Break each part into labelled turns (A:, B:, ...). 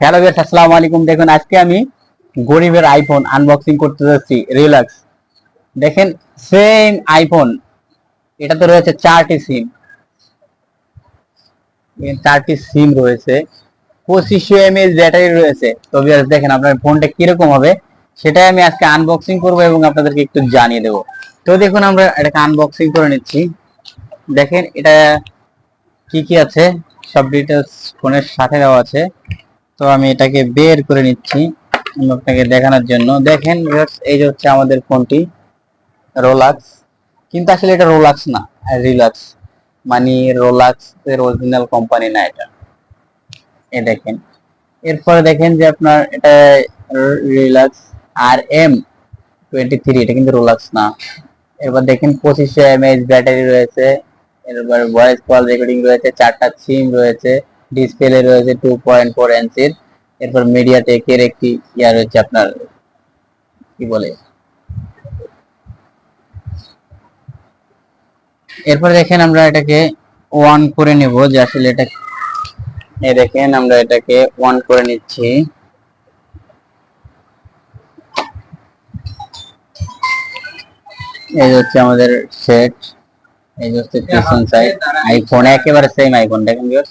A: Hello viewers আসসালামু আলাইকুম দেখুন, আজকে আমি গরিবের আইফোন আনবক্সিং করতে যাচ্ছি রিল্যাক্স দেখেন সেম আইফোন এটাতে রয়েছে চারটি সিম চারটি সিম রয়েছে। পঁচিশশো এমএএইচ ব্যাটারি রয়েছে। তো ভিউয়ার্স দেখেন, আপনার ফোনটা কীরকম হবে, সেটাই আমি আজকে আনবক্সিং করব এবং আপনাদেরকে একটু জানিয়ে দেবো। তো দেখুন, আমরা এটাকে আনবক্সিং করে নিচ্ছি। দেখেন, এটা কি কি আছে? সব ডিটেলস ফোনের সাথে দেওয়া আছে। তো আমি এটাকে বের করে নিচ্ছি আপনাকে দেখানোর জন্য। দেখেন এই যে হচ্ছে আমাদের ফোনটি রোলাক্স কিন্তু আসলে এটা রোলাক্স না রিলাক্স মানে রোলাক্স এর অরিজিনাল কোম্পানি না এটা। এ দেখেন। এরপরে দেখেন যে আপনার এটা Rolex R M twenty three এটা কিন্তু রোলাক্স না। এরপর দেখেন পঁচিশশো এমএএইচ ব্যাটারি রয়েছে। এরপর ভয়েস কল রেকর্ডিং রয়েছে, চারটা সিম রয়েছে। ডিসপ্লে রয়েছে টু পয়েন্ট ফোর ইঞ্চির এরপর মিডিয়াটেকের একটি ইয়া রয়েছে আপনার, কি বলে? এরপর দেখেন আমরা এটাকে ওয়ান করে নেব। যে আসলে এটা দেখেন আমরা এটাকে ওয়ান করে নিচ্ছি। এই হচ্ছে আমাদের সেট এই হচ্ছে পিছন সাইড আইফোন একেবারে সেম আইফোন দেখেন ভিউয়ার্স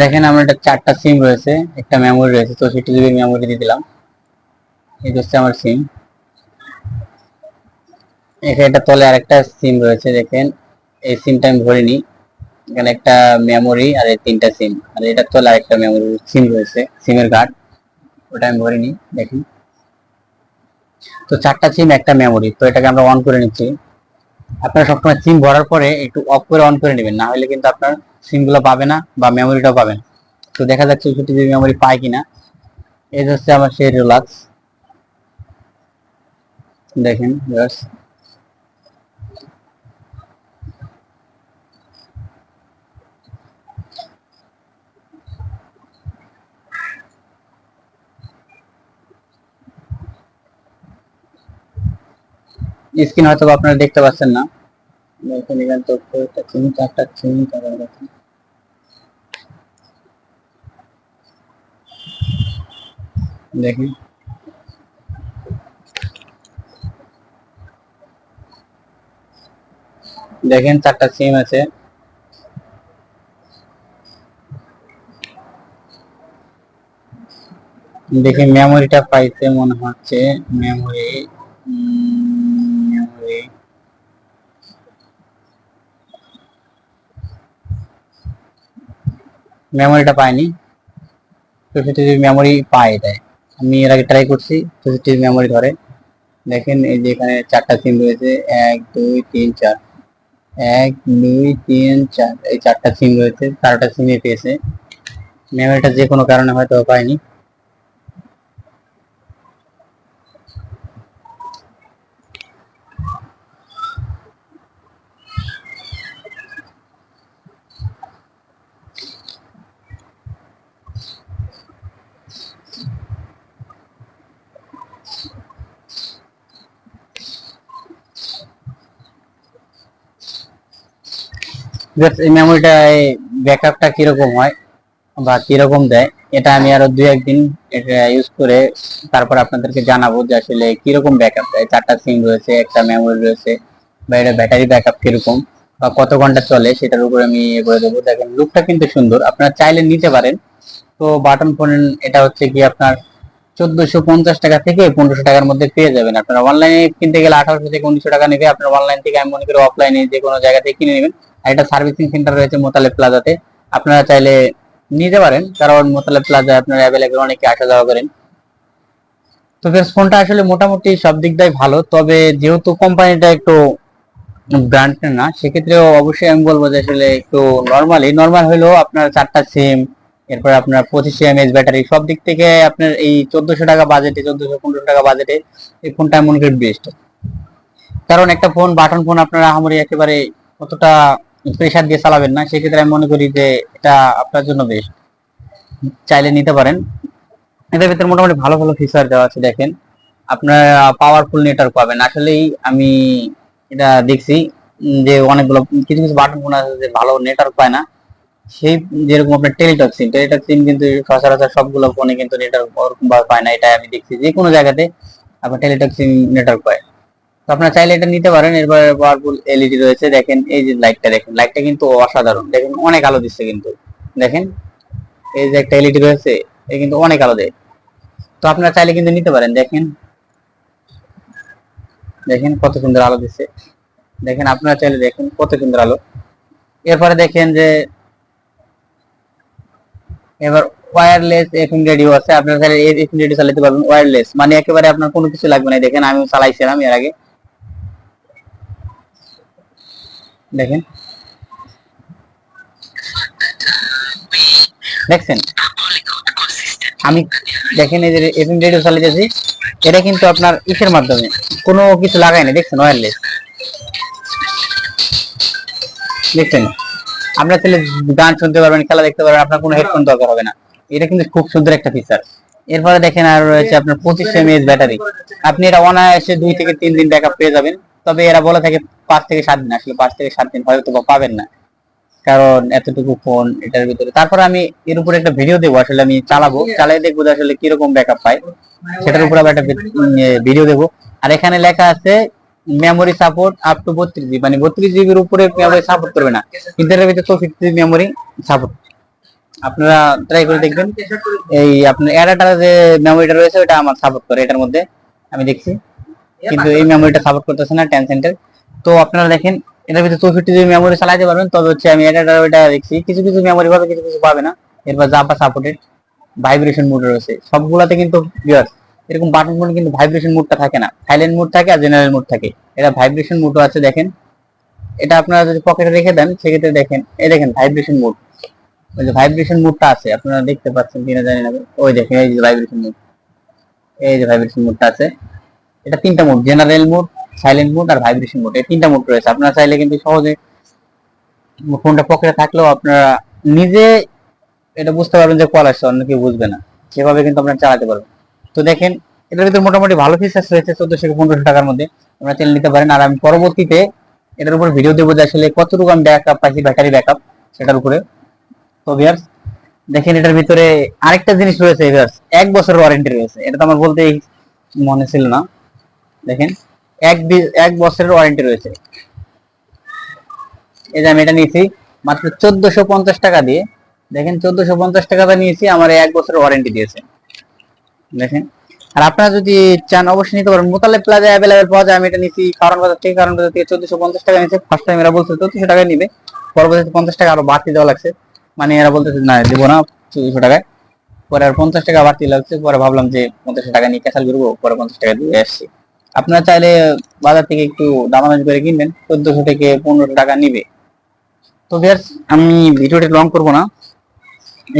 A: দেখেন আমার এটা চারটা সিম রয়েছে, একটা মেমোরি রয়েছে চৌষট্টি জিবি মেমোরি দিয়ে দিলাম, এই হচ্ছে আমার সিম এখানে একটা তলে আরেকটা সিম রয়েছে, দেখেন, এই সিমটা আমি ভরিনি এখানে একটা মেমোরি আর এই তিনটা সিম আর এটা তলে আরেকটা মেমোরি সিম রয়েছে সিমের কার্ড ওটা আমি ভরিনি দেখেন তো চারটা সিম একটা মেমোরি তো এটাকে আমরা অন করে নিচ্ছি। আপনারা সবসময় সিম ভরার পরে একটু অফ করে অন করে নেবেন। না হলে কিন্তু আপনার সিমগুলো পাবে না বা মেমোরিটাও পাবেন তো দেখা যাচ্ছে চৌষট্টি জিবি মেমোরি পায় কিনা। যে হচ্ছে আমার সেই রিলাক্স দেখেন স্ক্রিন হয়তো আপনারা দেখতে পাচ্ছেন না। দেখেন এখানে তো একটা চিনি চারটা চিনি তারপর দেখেন দেখেন দেখেন, চারটা সিম আছে। দেখি মেমোরিটা পাইতে মনে হচ্ছে। মেমোরি মেমোরিটা পাইনি। চৌষট্টি জিবি মেমোরি পায় দেয় আমি এর আগে ট্রাই করছি জিবি মেমোরি ধরে। দেখেন এই যে এখানে চারটা সিম রয়েছে। এক, দুই, তিন, চার। এক, দুই, তিন, চার। এই চারটা সিম রয়েছে চারটা সিমে পেয়েছে। মেমোরিটা যে কোনো কারণে হয়তো পাইনি। এই মেমোরিটা ব্যাকআপটা কীরকম হয় বা কীরকম দেয়, এটা আমি আরও দুই একদিন ইউজ করে তারপর আপনাদেরকে জানাব যে আসলে কীরকম ব্যাকআপ দেয়। চারটা সিম রয়েছে, একটা মেমোরি রয়েছে বা এটা ব্যাটারি ব্যাকআপ কীরকম বা কত ঘণ্টা চলে সেটার উপরে আমি ইয়ে করে দেবো। দেখেন লুকটা কিন্তু সুন্দর। আপনারা চাইলে নিতে পারেন। তো বাটন ফোন এটা হচ্ছে কি আপনার চোদ্দশো পঞ্চাশ টাকা থেকে পনেরোশো টাকার মধ্যে পেয়ে যাবেন। আপনারা অনলাইনে কিনতে গেলে আঠারোশো থেকে উনিশশো টাকা নেবে। আপনারা অনলাইন থেকে আমি মনে করি অফলাইনে যে কোনো জায়গা থেকে কিনে নেবেন। আর এটা সার্ভিসিং সেন্টার রয়েছে মোতালে প্লাজাতে আপনারা চাইলে নিতে পারেন, কারণ মোতালেব প্লাজা আপনার অ্যাভেলেবেল অনেকে আসা যাওয়া করেন। তো ফোনটা আসলে মোটামুটি সব দিক দিয়ে ভালো। তবে যেহেতু কোম্পানিটা একটু ব্র্যান্ড না সেক্ষেত্রে অবশ্যই আমি বলব যে আসলে একটু নর্মালি নর্মাল হলেও আপনার চারটা সিম এরপর আপনার পঁচিশে এমএএচ ব্যাটারি সব দিক থেকে আপনার এই চোদ্দশো টাকা বাজেটে চোদ্দশো পনেরোশো টাকা বাজেটে এই ফোনটা মনে করি বেস্ট কারণ একটা ফোন বাটন ফোন আপনারা আমারই একেবারে অতটা প্রেশার দিয়ে চালাবেন না, সেক্ষেত্রে আমি মনে করি যে এটা আপনার জন্য বেস্ট চাইলে নিতে পারেন। এটার ভিতরে মোটামুটি ভালো ভালো ফিচার দেওয়া আছে, দেখেন। আপনার পাওয়ারফুল নেটওয়ার্ক পাবেন। আসলেই আমি এটা দেখছি যে অনেকগুলো, কিছু কিছু বাটন ফোন আছে যে ভালো নেটওয়ার্ক পায় না। সেই যেরকম আপনার টেলিটক সিম টেলিটক সিম কিন্তু সচরাচর সবগুলো ফোনে কিন্তু নেটওয়ার্ক ওরকম পায় না, এটা আমি দেখছি। যে কোনো জায়গাতে আপনার টেলিটক্সিন নেটওয়ার্ক পায়। তো আপনারা চাইলে এটা নিতে পারেন। এরপরে পাওয়ারফুল এলইডি রয়েছে। দেখেন, এই যে লাইটটা দেখেন লাইটটা কিন্তু অসাধারণ। দেখেন, অনেক আলো দিচ্ছে কিন্তু। দেখেন, এই যে একটা এলইডি রয়েছে এই কিন্তু অনেক আলো দেয়। তো আপনারা চাইলে কিন্তু নিতে পারেন। দেখেন দেখেন কত সুন্দর আলো দিচ্ছে। দেখেন, আপনারা চাইলে দেখেন কত সুন্দর আলো। এরপরে দেখেন যে এবার ওয়্যারলেস এফএম রেডিও আছে। আপনারা চাইলে এফএম রেডিও চালাতে পারবেন ওয়্যারলেস মানে একেবারে আপনার কোনো কিছু লাগবে না। দেখেন আমি চালাইছিলাম এর আগে। দেখেন। দেখছেন? আমি দেখেন এই যে এফএম রেডিও চালিয়েছি এটা কিন্তু আপনার ইসের মাধ্যমে। কোনো কিছু লাগাই না। দেখছেন ওয়্যারলেস দেখছেন? আপনার ছেলে গান শুনতে পারবেন, খেলা দেখতে পারবেন, আপনার কোনো হেডফোন দরকার হবে না। এটা কিন্তু খুব সুন্দর একটা ফিচার এরপরে দেখেন আর রয়েছে আপনার পঁচিশ এমএএইচ ব্যাটারি আপনি এটা অনায়াসে দুই থেকে তিন দিন ব্যাকআপ পেয়ে যাবেন। তবে এরা বলে থাকে পাঁচ থেকে সাত দিন। আসলে পাঁচ থেকে সাত দিন হয়তো পাবেন না। কারণ এতটুকু ফোন এটার ভিতরে। তারপর আমি এর উপরে একটা ভিডিও দেবো। আসলে আমি চালাবো। চালাই দেখব আসলে কীরকম ব্যাকআপ পাই সেটার উপর আবার একটা ভিডিও দেবো। আর এখানে লেখা আছে মেমোরি সাপোর্ট আপ টু বত্রিশ জিবি মানে বত্রিশ জিবির উপরে মেমোরি সাপোর্ট করবে না। কিন্তু এর ভিতরে চৌষট্টি জিবি মেমোরি সাপোর্ট আপনারা ট্রাই করে দেখবেন। এই আপনার অ্যাডাটার যে মেমোরিটা রয়েছে ওটা আমার সাপোর্ট করে এটার মধ্যে আমি দেখছি। কিন্তু এই মেমোরিটা সাপোর্ট করতেছে না টেন সেন্টার তো আপনারা দেখেন এটার ভিতরে চৌষট্টি জিবি মেমোরি চালাতে পারবেন তবে হচ্ছে আমি অ্যাডাটার ওইটা দেখছি। কিছু কিছু মেমোরি পাবে কিছু কিছু পাবে না। এরপর জাপা সাপোর্টেড ভাইব্রেশন মোড রয়েছে। সবগুলাতে কিন্তু viewers, এরকম বাটন ফোনে কিন্তু ভাইব্রেশন মোডটা থাকে না। সাইলেন্ট মোড থাকে আর জেনারেল মোড থাকে। এটা ভাইব্রেশন মোডও আছে, দেখেন। এটা আপনারা যদি পকেটে রেখে দেন, সেক্ষেত্রে দেখেন, এই দেখেন ভাইব্রেশন মোড ওই যে ভাইব্রেশন মোডটা আছে, আপনারা দেখতে পাচ্ছেন কিনা জানি না। ওই দেখেন, এই যে ভাইব্রেশন মোড এই যে ভাইব্রেশন মোডটা আছে। এটা তিনটা mode general mode silent mode আর ভাইব্রেশন মোড এই তিনটা মোড রয়েছে। আপনারা চাইলে কিন্তু সহজে ফোনটা পকেটে থাকলেও আপনারা নিজে এটা বুঝতে পারবেন যে কল আসছে অন্য কেউ বুঝবে না। সেভাবে কিন্তু আপনারা চালাতে পারবেন। তো দেখেন, এটার ভিতরে মোটামুটি ভালো ফিচার্স রয়েছে চোদ্দশো থেকে পনেরোশো টাকার মধ্যে। আপনারা চাইলে নিতে পারেন। আর আমি পরবর্তীতে এটার উপর ভিডিও দেবো যে আসলে কতটুকু আমি ব্যাকআপ পাইছি ব্যাটারি ব্যাকআপ সেটার উপরে। তো ভিয়ার্স দেখেন এটার ভিতরে আরেকটা জিনিস রয়েছে ভিয়ার্স এক বছরের ওয়ারেন্টি রয়েছে। এটা তো আমার বলতেই মনে ছিল না। দেখেন, এক এক বছরের ওয়ারেন্টি রয়েছে। এই যে আমি এটা নিয়েছি, মাত্র চোদ্দশো পঞ্চাশ টাকা দিয়ে। দেখেন, চোদ্দশো পঞ্চাশ টাকাটা নিয়েছি, আমার এক বছরের ওয়ারেন্টি দিয়েছে। দেখেন। আর আপনারা যদি চান, অবশ্যই নিতে পারেন। মোতালে প্লাজা অ্যাভেলেবেল পাওয়া যায়, আমি এটা নিয়েছি কারণ বাজার থেকে, কারণ বাজার থেকে চোদ্দশো পঞ্চাশ টাকা নিয়েছে ফার্স্ট টাইম এরা বলছে চোদ্দশো টাকা নিবে। পরবর্তীতে পঞ্চাশ টাকা আরও বাড়তি দেওয়া লাগছে। মানে এরা বলতেছে, না, দেবো না, চোদ্দশো টাকায়। পরে আর পঞ্চাশ টাকা বাড়তি লাগছে। পরে ভাবলাম যে পঞ্চাশ টাকা নিয়ে ক্যাসাল করব, পরে পঞ্চাশ টাকা দিয়ে আসছি। আপনারা চাইলে বাজার থেকে একটু দামাদামি করে কিনবেন। চোদ্দশো থেকে পনেরোশো টাকা নিবে। তো ভিউয়ার্স আমি ভিডিওটা লং করব না।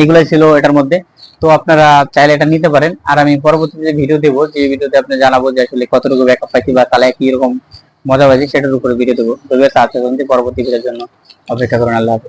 A: এইগুলাই ছিল এটার মধ্যে। তো আপনারা চাইলে এটা নিতে পারেন। আর আমি পরবর্তীতে ভিডিও দেবো, যে ভিডিওতে আপনি জানাব যে আসলে কতটুকু ব্যাকআপ পাইছি বা তাহলে কি রকম মজা পাইছি সেটার উপরে ভিডিও দেবো। তবে আজকে পরবর্তী ভিডিওর জন্য অপেক্ষা করুন, আল্লাহ